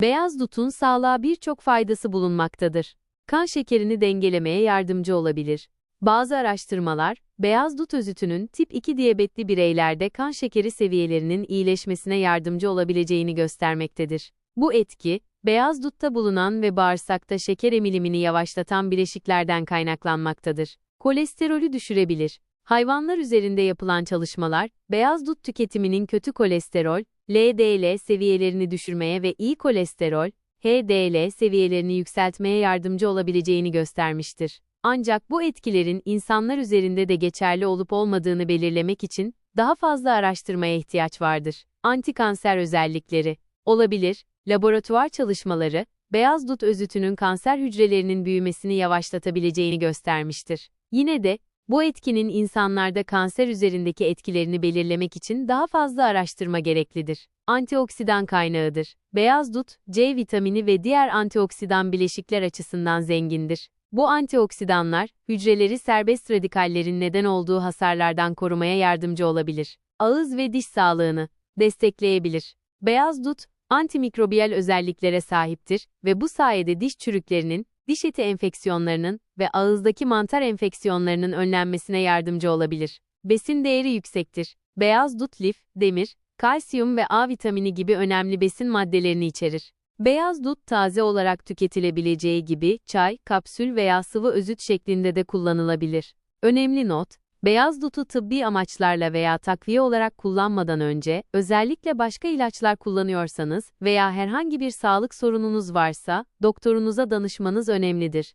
Beyaz dutun sağlığa birçok faydası bulunmaktadır. Kan şekerini dengelemeye yardımcı olabilir. Bazı araştırmalar, beyaz dut özütünün tip 2 diyabetli bireylerde kan şekeri seviyelerinin iyileşmesine yardımcı olabileceğini göstermektedir. Bu etki, beyaz dutta bulunan ve bağırsakta şeker emilimini yavaşlatan bileşiklerden kaynaklanmaktadır. Kolesterolü düşürebilir. Hayvanlar üzerinde yapılan çalışmalar, beyaz dut tüketiminin kötü kolesterol, LDL seviyelerini düşürmeye ve iyi kolesterol, HDL seviyelerini yükseltmeye yardımcı olabileceğini göstermiştir. Ancak bu etkilerin insanlar üzerinde de geçerli olup olmadığını belirlemek için daha fazla araştırmaya ihtiyaç vardır. Antikanser özellikleri olabilir. Laboratuvar çalışmaları, beyaz dut özütünün kanser hücrelerinin büyümesini yavaşlatabileceğini göstermiştir. Yine de, bu etkinin insanlarda kanser üzerindeki etkilerini belirlemek için daha fazla araştırma gereklidir. Antioksidan kaynağıdır. Beyaz dut, C vitamini ve diğer antioksidan bileşikler açısından zengindir. Bu antioksidanlar, hücreleri serbest radikallerin neden olduğu hasarlardan korumaya yardımcı olabilir. Ağız ve diş sağlığını destekleyebilir. Beyaz dut, antimikrobiyal özelliklere sahiptir ve bu sayede diş çürüklerinin, diş eti enfeksiyonlarının ve ağızdaki mantar enfeksiyonlarının önlenmesine yardımcı olabilir. Besin değeri yüksektir. Beyaz dut lif, demir, kalsiyum ve A vitamini gibi önemli besin maddelerini içerir. Beyaz dut taze olarak tüketilebileceği gibi çay, kapsül veya sıvı özüt şeklinde de kullanılabilir. Önemli not, beyaz dutu tıbbi amaçlarla veya takviye olarak kullanmadan önce, özellikle başka ilaçlar kullanıyorsanız veya herhangi bir sağlık sorununuz varsa, doktorunuza danışmanız önemlidir.